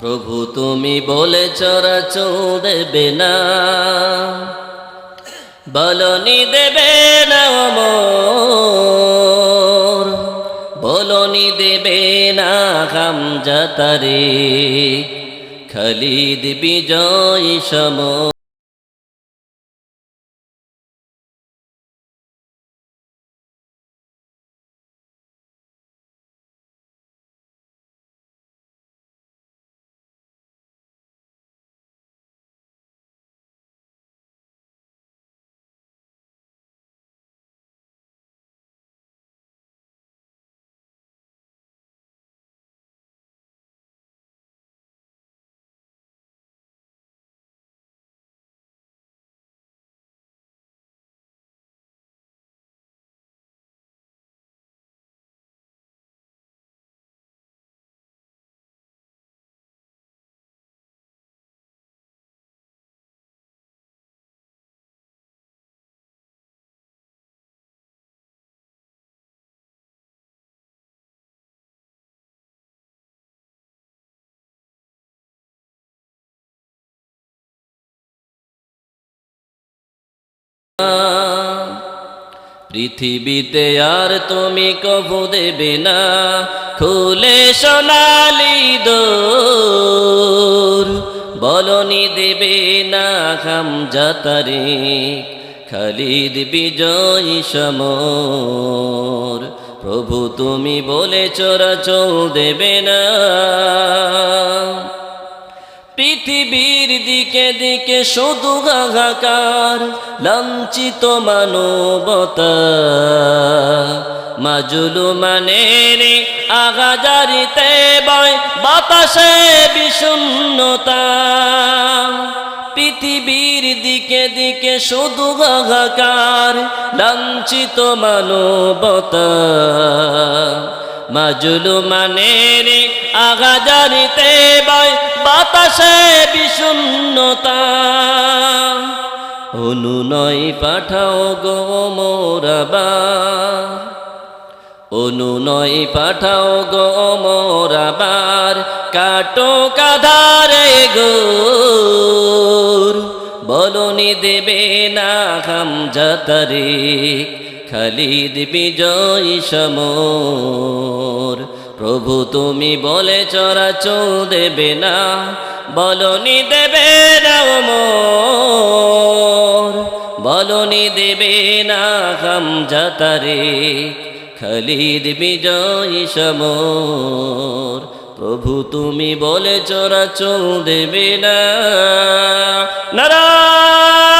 প্রভু তুমি বলে চরা দেবে না। বলনি দেবে না অমর। বলনি দেবে না হামজাতারে খালিদ বিজয় সম পৃথিবীতে আর তুমি কবু দেবে না। খুলে সোনালি দোর, বলনি দেবে না খাম যাতারে খালিদ বিজয় সমর, প্রভু তুমি বলে চরাচল দেবে না। পৃথিবীর দিকে দিকে শুধু গাঘাকার লাঞ্ছিত মানবতা। মাজুলু মানে রে আগাজারিতে বয় বাতাসে বিষণ্ণতা। পৃথিবীর দিকে দিকে শুধু গাঘাকার লাঞ্ছিত মানবতা। মাজুলু মানে আগাজারিতে বয় বাতাসে বিষণ্ণতা। অনুনয় পাঠাও গো মোরাবার অনুনয় পাঠাও গো মোরাবার কাটো কাধারে গোর। বলনি দেবে না খাম যাতারে খালিদ বিজয় সমর। প্রভু তুমি বলে চরাচল দেবে না, বলনি দেবে না মোর। বলনি দেবে না খাম যাতারে, খালিদ বিজয় সমর। প্রভু তুমি বলে চরাচল দেবে না। নারা